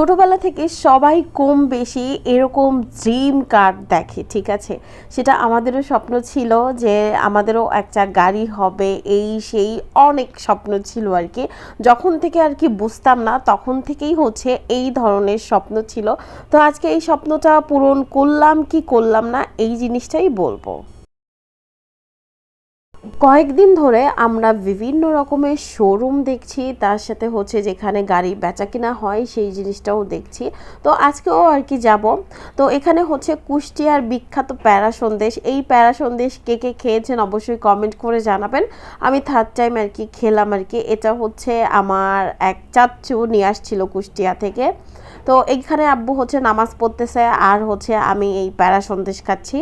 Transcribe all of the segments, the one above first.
ছোটবেলা থেকে সবাই কম বেশি এরকম ড্রিম কার দেখে, ঠিক আছে? সেটা আমাদেরও স্বপ্ন ছিল যে আমাদেরও একটা গাড়ি হবে, এই সেই অনেক স্বপ্ন ছিল আর কি। যখন থেকে আর কি বুঝতাম না, তখন থেকেই হচ্ছে এই ধরনের স্বপ্ন ছিল। তো আজকে এই স্বপ্নটা পূরণ করলাম কি করলাম না, এই জিনিসটাই বলব। কয়েকদিন ধরে আমরা বিভিন্ন রকমের শোরুম দেখছি, তার সাথে হচ্ছে যেখানে গাড়ি বেচা কিনা হয় সেই জিনিসটাও দেখছি। তো আজকেও আর কি যাব? তো এখানে হচ্ছে কুষ্টিয়ার বিখ্যাত প্যারা সন্দেশ। এই প্যারা সন্দেশ কে কে খেয়েছেন অবশ্যই কমেন্ট করে জানাবেন। আমি থার্ড টাইম আর কি খেলাম আর কি। এটা হচ্ছে আমার এক চাচ্চু নিয়ে আসছিল কুষ্টিয়া থেকে। তো এইখানে আব্বু হচ্ছে নামাজ পড়তেছে, আর হচ্ছে আমি এই প্যারা সন্দেশ খাচ্ছি।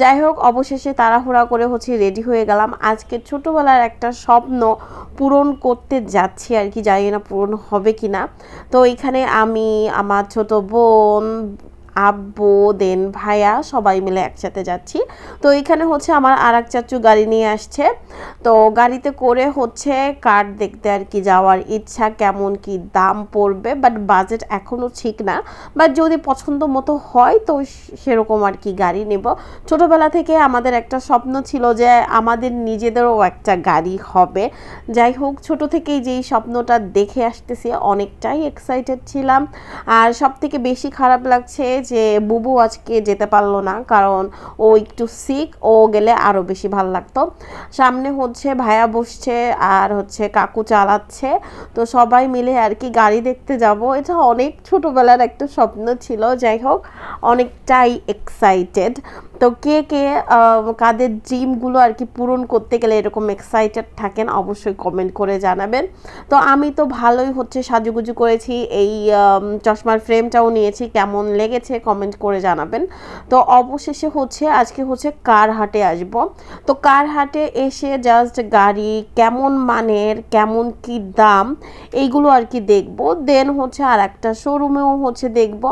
যাই হোক, অবশেষে তাড়াহুড়া করে হচ্ছে রেডি হয়ে গেলাম। আজকে ছোটোবেলার একটা স্বপ্ন পূরণ করতে যাচ্ছি আর কি, জানি না পূরণ হবে কি না তো এইখানে আমি, আমার ছোট বোন আব্বু, দেন ভাইয়া সবাই মিলে একসাথে যাচ্ছি। তো এখানে হচ্ছে আমার আর এক চাচু গাড়ি নিয়ে আসছে। তো গাড়িতে করে হচ্ছে কার দেখতে আর কি যাওয়ার ইচ্ছা, কেমন কি দাম পড়বে বাট বাজেট এখনও ঠিক না। বাট যদি পছন্দ মতো হয় তো সেরকম আর কি গাড়ি নেব। ছোটোবেলা থেকে আমাদের একটা স্বপ্ন ছিল যে আমাদের নিজেদেরও একটা গাড়ি হবে। যাই হোক, ছোট থেকেই যেই স্বপ্নটা দেখে আসতেছি, অনেকটাই এক্সাইটেড ছিলাম। আর সব থেকে বেশি খারাপ লাগছে যে বুবু আজকে যেতে পারল না, কারণ ও একটু সিক ও গেলে আরও বেশি ভালো লাগতো। সামনে হচ্ছে ভায়া বসছে আর হচ্ছে কাকু চালাচ্ছে। তো সবাই মিলে আর কি গাড়ি দেখতে যাব। এটা অনেক ছোটোবেলার একটা স্বপ্ন ছিল, যাই হোক, অনেকটাই এক্সাইটেড তো কে কে কাদের ড্রিমগুলো আর কি পূরণ করতে গেলে এরকম এক্সাইটেড থাকেন অবশ্যই কমেন্ট করে জানাবেন। তো আমি তো ভালোই হচ্ছে সাজুগুজু করেছি, এই চশমার ফ্রেমটাও নিয়েছি, কেমন লেগেছে কমেন্ট করে জানাবেন। তো অবশেষে হচ্ছে, আজকে হচ্ছে কার হাটে আসব। তো কার হাটে এসে জাস্ট গাড়ি, কেমন মানের, কেমন কি দাম, এইগুলো আর কি দেখব। দেন হচ্ছে আর একটা শোরুমেও হচ্ছে দেখব।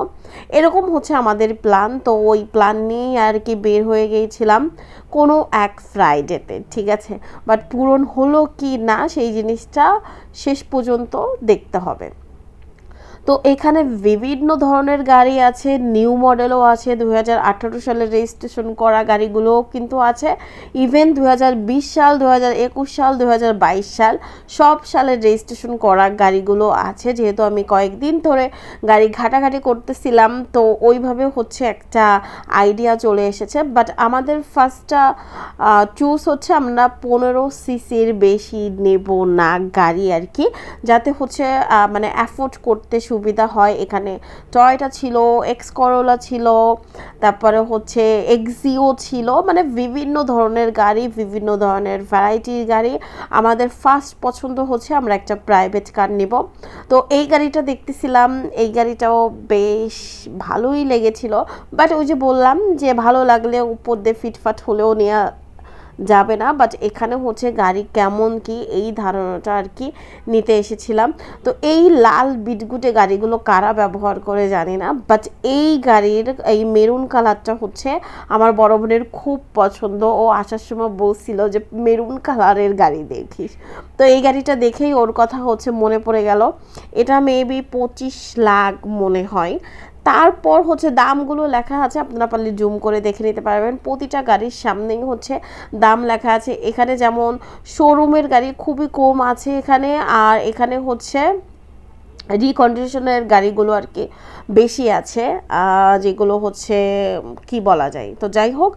এরকম হচ্ছে আমাদের প্ল্যান তো ওই প্ল্যান নিয়েই আর কি বের হয়ে গিয়েছিলাম কোনো এক ফ্রাইডেতে, ঠিক আছে? বাট পূরণ হলো কি না সেই জিনিসটা শেষ পর্যন্ত দেখতে হবে। তো এখানে বিভিন্ন ধরনের গাড়ি আছে নিউ মডেলও আছে দু হাজার আঠারো সালে রেজিস্ট্রেশন করা গাড়িগুলোও কিন্তু আছে। ইভেন দু হাজার বিশ সাল দু হাজার একুশ সাল দু হাজার বাইশ সাল সব সালের রেজিস্ট্রেশন করা গাড়িগুলো আছে। যেহেতু আমি কয়েকদিন ধরে গাড়ি ঘাটাঘাটি করতেছিলাম, তো ওইভাবে হচ্ছে একটা আইডিয়া চলে এসেছে। বাট আমাদের ফার্স্টটা চুজ হচ্ছে আমরা পনেরো সিসির বেশি নেব না গাড়ি আর কি। যাতে হচ্ছে মানে অ্যাফোর্ড করতে সুবিধা হয়। এখানে টয়টা ছিল এক্স করোলা ছিল, তারপরে হচ্ছে এক্সিও ছিল মানে বিভিন্ন ধরনের গাড়ি, বিভিন্ন ধরনের ভ্যারাইটির গাড়ি। আমাদের ফার্স্ট পছন্দ হচ্ছে আমরা একটা প্রাইভেট কার নিব। তো এই গাড়িটা দেখতেছিলাম, এই গাড়িটাও বেশ ভালোই লেগেছিল। বাট ওই যে বললাম যে ভালো লাগলে উপর দিয়ে ফিটফাট হলেও নেওয়া যাবে না বাট এখানে হচ্ছে গাড়ি কেমন কি এই ধারণাটা আর কি নিতে এসেছিলাম। তো এই লাল বিটগুটে গাড়িগুলো কারা ব্যবহার করে জানি না বাট এই গাড়ির এই মেরুন কালারটা হচ্ছে আমার বড় বোনের খুব পছন্দ। ও আসার সময় বলছিল যে, মেরুন কালারের গাড়ি দেখিস। তো এই গাড়িটা দেখেই ওর কথা হচ্ছে মনে পড়ে গেল। এটা মেবি পঁচিশ লাখ মনে হয়। তারপর হচ্ছে দামগুলো লেখা আছে, আপনারা পারলে জুম করে দেখে নিতে পারবেন। প্রতিটা গাড়ির সামনেই হচ্ছে দাম লেখা আছে। এখানে যেমন শোরুমের গাড়ি খুবই কম আছে এখানে, আর এখানে হচ্ছে রিকন্ডিশনের গাড়িগুলো আর কি বেশি আছে যেগুলো হচ্ছে কি বলা যায়? তো যাই হোক,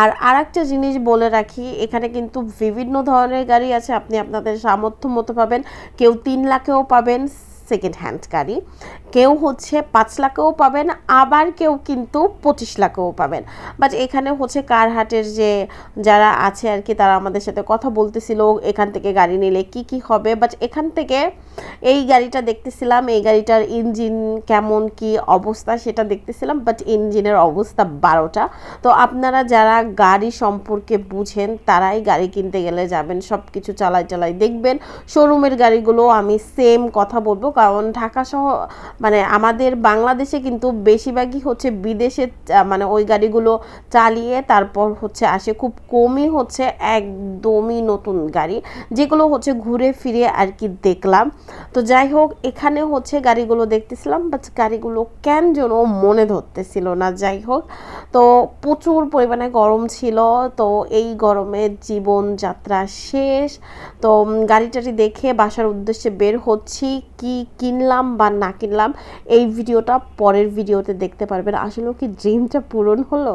আর আর একটা জিনিস বলে রাখি, এখানে কিন্তু বিভিন্ন ধরনের গাড়ি আছে, আপনি আপনাদের সামর্থ্য মতো পাবেন। কেউ তিন লাখেও পাবেন সেকেন্ড হ্যান্ড গাড়ি। কেউ হচ্ছে পাঁচ লাখেও পাবেন, আবার কেউ কিন্তু পঁচিশ লাখেও পাবেন। বাট এখানে হচ্ছে কারহাটের যে যারা আছে আর কি, তারা আমাদের সাথে কথা বলতেছিল, এখান থেকে গাড়ি নিলে কি কি হবে। বাট এখান থেকে এই গাড়িটা দেখতেছিলাম, এই গাড়িটার ইঞ্জিন কেমন, কি অবস্থা সেটা দেখতেছিলাম বাট ইঞ্জিনের অবস্থা বারোটা। তো আপনারা যারা গাড়ি সম্পর্কে বুঝেন, তারাই গাড়ি কিনতে গেলে যাবেন সব কিছু চালাই চালাই দেখবেন। শোরুমের গাড়িগুলো আমি সেম কথা বলব, কারণ ঢাকা সহ মানে আমাদের বাংলাদেশে কিন্তু বেশিরভাগই হচ্ছে বিদেশে মানে ওই গাড়িগুলো চালিয়ে তারপর হচ্ছে আসে, খুব কমই হচ্ছে একদমই নতুন গাড়ি। যেগুলো হচ্ছে ঘুরে ফিরে আর কি দেখলাম। তো যাই হোক এখানে হচ্ছে গাড়িগুলো দেখতেছিলাম বাট গাড়িগুলো কেন যেন মনে ধরতেছিল না যাই হোক। তো প্রচুর পরিমাণে গরম ছিল তো এই গরমে জীবনযাত্রা শেষ। তো উম, গাড়িটাটি দেখে বাসার উদ্দেশ্যে বের হচ্ছি কি কিনলাম বা না কিনলাম এই ভিডিওটা পরের ভিডিওতে দেখতে পারবেন। আসলে কি ড্রিমটা পূরণ হলো?